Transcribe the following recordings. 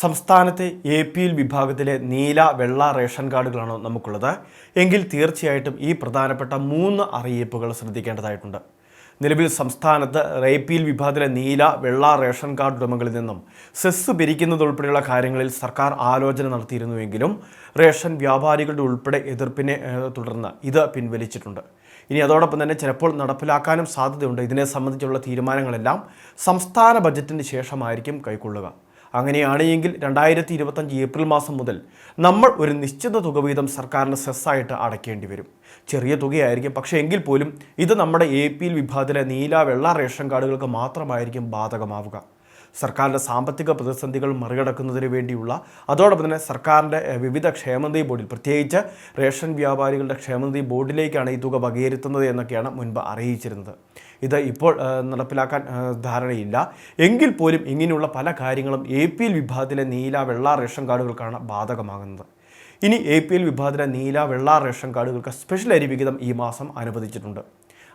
സംസ്ഥാനത്തെ A P L വിഭാഗത്തിലെ നീല വെള്ള റേഷൻ കാർഡുകളാണോ നമുക്കുള്ളത്. എങ്കിൽ തീർച്ചയായിട്ടും ഈ പ്രധാനപ്പെട്ട മൂന്ന് അറിയിപ്പുകൾ ശ്രദ്ധിക്കേണ്ടതായിട്ടുണ്ട്. നിലവിൽ സംസ്ഥാനത്ത് എൽ വിഭാഗത്തിലെ നീല വെള്ള റേഷൻ കാർഡ് ഉടമകളിൽ നിന്നും സെസ് പിരിക്കുന്നതുൾപ്പെടെയുള്ള കാര്യങ്ങളിൽ സർക്കാർ ആലോചന നടത്തിയിരുന്നുവെങ്കിലും റേഷൻ വ്യാപാരികളുടെ ഉൾപ്പെടെ എതിർപ്പിനെ തുടർന്ന് ഇത് പിൻവലിച്ചിട്ടുണ്ട്. ഇനി അതോടൊപ്പം തന്നെ ചിലപ്പോൾ നടപ്പിലാക്കാനും സാധ്യതയുണ്ട്. ഇതിനെ സംബന്ധിച്ചുള്ള തീരുമാനങ്ങളെല്ലാം സംസ്ഥാന ബജറ്റിന് ശേഷമായിരിക്കും കൈക്കൊള്ളുക. അങ്ങനെയാണ് എങ്കിൽ രണ്ടായിരത്തി ഇരുപത്തഞ്ച് ഏപ്രിൽ മാസം മുതൽ നമ്മൾ ഒരു നിശ്ചിത തുക വീതം സർക്കാരിന് സെസ്സായിട്ട് അടയ്ക്കേണ്ടി വരും. ചെറിയ തുകയായിരിക്കും. പക്ഷേ എങ്കിൽ പോലും ഇത് നമ്മുടെ എ പി എൽ വിഭാഗത്തിലെ നീല വെള്ള റേഷൻ കാർഡുകൾക്ക് മാത്രമായിരിക്കും ബാധകമാവുക. സർക്കാരിന്റെ സാമ്പത്തിക പ്രതിസന്ധികൾ മറികടക്കുന്നതിന് വേണ്ടിയുള്ള അതോടൊപ്പം തന്നെ സർക്കാരിന്റെ വിവിധ ക്ഷേമനിധി ബോർഡിൽ പ്രത്യേകിച്ച് റേഷൻ വ്യാപാരികളുടെ ക്ഷേമനിധി ബോർഡിലേക്കാണ് ഈ തുക വകയിരുത്തുന്നത് എന്നൊക്കെയാണ് മുൻപ് അറിയിച്ചിരുന്നത്. ഇത് ഇപ്പോൾ നടപ്പിലാക്കാൻ ധാരണയില്ല. എങ്കിൽ പോലും ഇങ്ങനെയുള്ള പല കാര്യങ്ങളും എ പി എൽ വിഭാഗത്തിലെ നീല വെള്ള റേഷൻ കാർഡുകൾക്കാണ് ബാധകമാകുന്നത്. ഇനി എ പി എൽ വിഭാഗത്തിലെ നീല വെള്ള റേഷൻ കാർഡുകൾക്ക് സ്പെഷ്യൽ അരി വിഹിതം ഈ മാസം അനുവദിച്ചിട്ടുണ്ട്.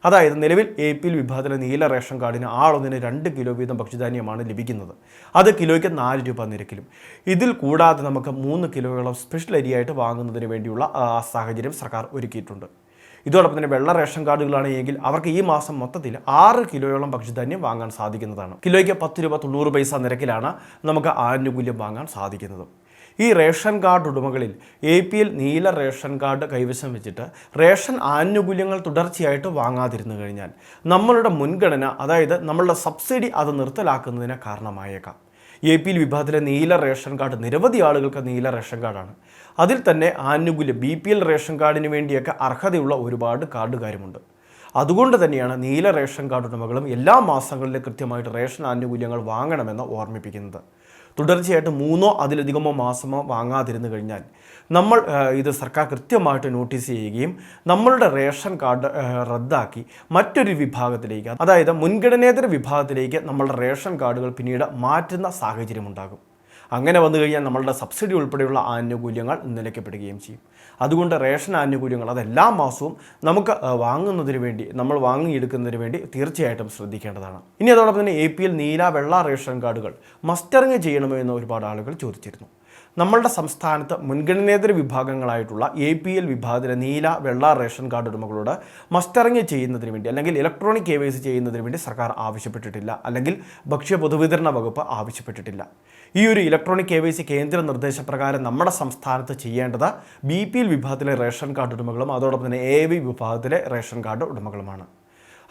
അതായത് നിലവിൽ എ പി എൽ വിഭാഗത്തിലെ നീല റേഷൻ കാർഡിന് ആളൊന്നിന് രണ്ട് കിലോ വീതം ഭക്ഷ്യധാന്യമാണ് ലഭിക്കുന്നത്. അത് കിലോയ്ക്ക് നാല് രൂപ നിരക്കിലും. ഇതിൽ കൂടാതെ നമുക്ക് മൂന്ന് കിലോയോളം സ്പെഷ്യൽ അരിയായിട്ട് വാങ്ങുന്നതിന് വേണ്ടിയുള്ള സാഹചര്യം സർക്കാർ ഒരുക്കിയിട്ടുണ്ട്. ഇതോടൊപ്പം തന്നെ വെള്ള റേഷൻ കാർഡുകളാണ് എങ്കിൽ അവർക്ക് ഈ മാസം മൊത്തത്തിൽ ആറ് കിലോയോളം ഭക്ഷ്യധാന്യം വാങ്ങാൻ സാധിക്കുന്നതാണ്. കിലോയ്ക്ക് പത്ത് രൂപ തൊണ്ണൂറ് പൈസ നിരക്കിലാണ് നമുക്ക് ആനുകൂല്യം വാങ്ങാൻ സാധിക്കുന്നത്. ഈ റേഷൻ കാർഡ് ഉടമകളിൽ എ പി എൽ നീല റേഷൻ കാർഡ് കൈവശം വെച്ചിട്ട് റേഷൻ ആനുകൂല്യങ്ങൾ തുടർച്ചയായിട്ട് വാങ്ങാതിരുന്നു കഴിഞ്ഞാൽ നമ്മളുടെ മുൻഗണന അതായത് നമ്മളുടെ സബ്സിഡി അത് നിർത്തലാക്കുന്നതിന് കാരണമായേക്കാം. എ പി എൽ വിഭാഗത്തിലെ നീല റേഷൻ കാർഡ് നിരവധി ആളുകൾക്ക് നീല റേഷൻ കാർഡാണ്. അതിൽ തന്നെ ആനുകൂല്യം ബി പി എൽ റേഷൻ കാർഡിന് വേണ്ടിയൊക്കെ അർഹതയുള്ള ഒരുപാട് കാർഡുകാരുമുണ്ട്. അതുകൊണ്ട് തന്നെയാണ് നീല റേഷൻ കാർഡ് ഉടമകളും എല്ലാ മാസങ്ങളിലും കൃത്യമായിട്ട് റേഷൻ ആനുകൂല്യങ്ങൾ വാങ്ങണമെന്ന് ഓർമ്മിപ്പിക്കുന്നത്. തുടർച്ചയായിട്ട് മൂന്നോ അതിലധികമോ മാസമോ വാങ്ങാതിരുന്നു കഴിഞ്ഞാൽ നമ്മൾ ഇത് സർക്കാർ കൃത്യമായിട്ട് നോട്ടീസ് ചെയ്യുകയും നമ്മളുടെ റേഷൻ കാർഡ് റദ്ദാക്കി മറ്റൊരു വിഭാഗത്തിലേക്ക് അതായത് മുൻഗണനേതര വിഭാഗത്തിലേക്ക് നമ്മളുടെ റേഷൻ കാർഡുകൾ പിന്നീട് മാറ്റുന്ന സാഹചര്യം ഉണ്ടാകും. അങ്ങനെ വന്നു കഴിഞ്ഞാൽ നമ്മളുടെ സബ്സിഡി ഉൾപ്പെടെയുള്ള ആനുകൂല്യങ്ങൾ നിലയ്ക്കപ്പെടുകയും ചെയ്യും. അതുകൊണ്ട് റേഷൻ ആനുകൂല്യങ്ങൾ അത് എല്ലാ മാസവും നമുക്ക് വാങ്ങുന്നതിന് വേണ്ടി നമ്മൾ വാങ്ങിയെടുക്കുന്നതിന് വേണ്ടി തീർച്ചയായിട്ടും ശ്രദ്ധിക്കേണ്ടതാണ്. ഇനി അതോടൊപ്പം തന്നെ എ പി എൽ നീല വെള്ള റേഷൻ കാർഡുകൾ മസ്റ്ററിങ് ചെയ്യണമോ എന്ന് ഒരുപാട് ആളുകൾ ചോദിച്ചിരുന്നു. നമ്മളുടെ സംസ്ഥാനത്ത് മുൻഗണനേതര വിഭാഗങ്ങളായിട്ടുള്ള എ പി എൽ വിഭാഗത്തിലെ നീല വെള്ള റേഷൻ കാർഡ് ഉടമകളോട് മസ്റ്ററിങ് ചെയ്യുന്നതിന് വേണ്ടി അല്ലെങ്കിൽ ഇലക്ട്രോണിക് കെ വൈ സി ചെയ്യുന്നതിന് വേണ്ടി സർക്കാർ ആവശ്യപ്പെട്ടിട്ടില്ല അല്ലെങ്കിൽ ഭക്ഷ്യ പൊതുവിതരണ വകുപ്പ് ആവശ്യപ്പെട്ടിട്ടില്ല. ഈ ഒരു ഇലക്ട്രോണിക് കെ വൈ സി കേന്ദ്ര നിർദ്ദേശപ്രകാരം നമ്മുടെ സംസ്ഥാനത്ത് ചെയ്യേണ്ടത് ബി പി എൽ വിഭാഗത്തിലെ റേഷൻ കാർഡ് ഉടമകളും അതോടൊപ്പം തന്നെ എ വി വിഭാഗത്തിലെ റേഷൻ കാർഡ് ഉടമകളുമാണ്.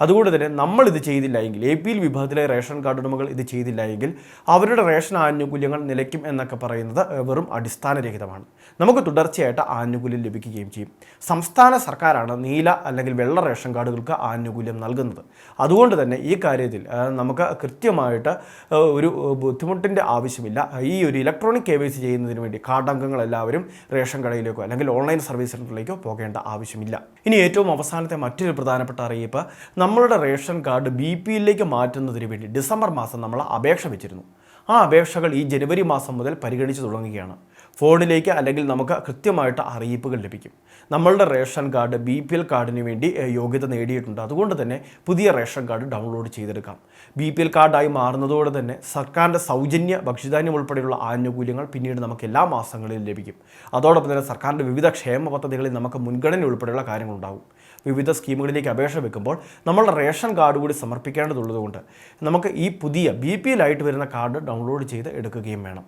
അതുകൊണ്ട് തന്നെ നമ്മൾ ഇത് ചെയ്തില്ല എങ്കിൽ എ പി എൽ വിഭാഗത്തിലെ റേഷൻ കാർഡ് ഉടമകൾ ഇത് ചെയ്തില്ല എങ്കിൽ അവരുടെ റേഷൻ ആനുകൂല്യങ്ങൾ നിലയ്ക്കും എന്നൊക്കെ പറയുന്നത് വെറും അടിസ്ഥാനരഹിതമാണ്. നമുക്ക് തുടർച്ചയായിട്ട് ആനുകൂല്യം ലഭിക്കുകയും ചെയ്യും. സംസ്ഥാന സർക്കാരാണ് നീല അല്ലെങ്കിൽ വെള്ള റേഷൻ കാർഡുകൾക്ക് ആനുകൂല്യം നൽകുന്നത്. അതുകൊണ്ട് തന്നെ ഈ കാര്യത്തിൽ നമുക്ക് കൃത്യമായിട്ട് ഒരു ബുദ്ധിമുട്ടിന്റെ ആവശ്യമില്ല. ഈ ഒരു ഇലക്ട്രോണിക് കെ വൈ സി ചെയ്യുന്നതിന് വേണ്ടി കാർഡ് അംഗങ്ങൾ എല്ലാവരും റേഷൻ കടയിലേക്കോ അല്ലെങ്കിൽ ഓൺലൈൻ സർവീസ് സെന്ററിലേക്കോ പോകേണ്ട ആവശ്യമില്ല. ഇനി ഏറ്റവും അവസാനത്തെ മറ്റൊരു പ്രധാനപ്പെട്ട അറിയിപ്പ് നമ്മളുടെ റേഷൻ കാർഡ് ബി പി എല്ലിലേക്ക് മാറ്റുന്നതിന് വേണ്ടി ഡിസംബർ മാസം നമ്മൾ അപേക്ഷ വെച്ചിരുന്നു. ആ അപേക്ഷകൾ ഈ ജനുവരി മാസം മുതൽ പരിഗണിച്ച് തുടങ്ങുകയാണ്. ഫോണിലേക്ക് അല്ലെങ്കിൽ നമുക്ക് കൃത്യമായിട്ട് അറിയിപ്പുകൾ ലഭിക്കും. നമ്മളുടെ ration card B P L കാർഡിന് വേണ്ടി യോഗ്യത നേടിയിട്ടുണ്ട്. അതുകൊണ്ട് തന്നെ പുതിയ റേഷൻ കാർഡ് ഡൗൺലോഡ് ചെയ്തെടുക്കാം. ബി പി എൽ കാർഡായി മാറുന്നതോടെ തന്നെ സർക്കാരിന്റെ സൗജന്യ ഭക്ഷ്യധാന്യം ഉൾപ്പെടെയുള്ള ആനുകൂല്യങ്ങൾ പിന്നീട് നമുക്ക് എല്ലാ മാസങ്ങളിലും ലഭിക്കും. അതോടൊപ്പം തന്നെ സർക്കാരിന്റെ വിവിധ ക്ഷേമ പദ്ധതികളിൽ നമുക്ക് മുൻഗണന ഉൾപ്പെടെയുള്ള കാര്യങ്ങളുണ്ടാവും വിവിധ സ്കീമുകളിലേക്ക് അപേക്ഷ വെക്കുമ്പോൾ നമ്മൾ റേഷൻ കാർഡ് കൂടി സമർപ്പിക്കേണ്ടതുള്ളതുകൊണ്ട് നമുക്ക് ഈ പുതിയ ബി പി എൽ ആയിട്ട് വരുന്ന കാർഡ് ഡൗൺലോഡ് ചെയ്ത് എടുക്കുകയും വേണം.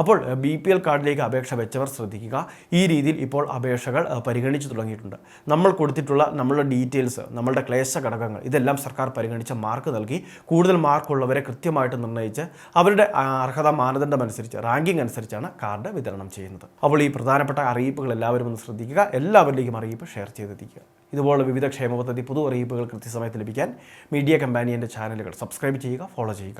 അപ്പോൾ ബി പി എൽ കാർഡിലേക്ക് അപേക്ഷ വെച്ചവർ ശ്രദ്ധിക്കുക. ഈ രീതിയിൽ ഇപ്പോൾ അപേക്ഷകൾ പരിഗണിച്ചു തുടങ്ങിയിട്ടുണ്ട്. നമ്മൾ കൊടുത്തിട്ടുള്ള നമ്മളുടെ ഡീറ്റെയിൽസ് നമ്മളുടെ ക്ലേശ ഘടകങ്ങൾ ഇതെല്ലാം സർക്കാർ പരിഗണിച്ച മാർക്ക് നൽകി കൂടുതൽ മാർക്കുള്ളവരെ കൃത്യമായിട്ട് നിർണയിച്ച് അവരുടെ അർഹത മാനദണ്ഡം അനുസരിച്ച് റാങ്കിംഗ് അനുസരിച്ചാണ് കാർഡ് വിതരണം ചെയ്യുന്നത്. അപ്പോൾ ഈ പ്രധാനപ്പെട്ട അറിയിപ്പുകൾ എല്ലാവരും ഒന്ന് ശ്രദ്ധിക്കുക. എല്ലാവരിലേക്കും അറിയിപ്പ് ഷെയർ ചെയ്തെത്തിക്കുക. ഇതുപോലെ വിവിധ ക്ഷേമ പദ്ധതി പുതു അറിയിപ്പുകൾ കൃത്യസമയത്ത് ലഭിക്കാൻ മീഡിയ കമ്പാനിയന്റെ ചാനലുകൾ സബ്സ്ക്രൈബ് ചെയ്യുക ഫോളോ ചെയ്യുക.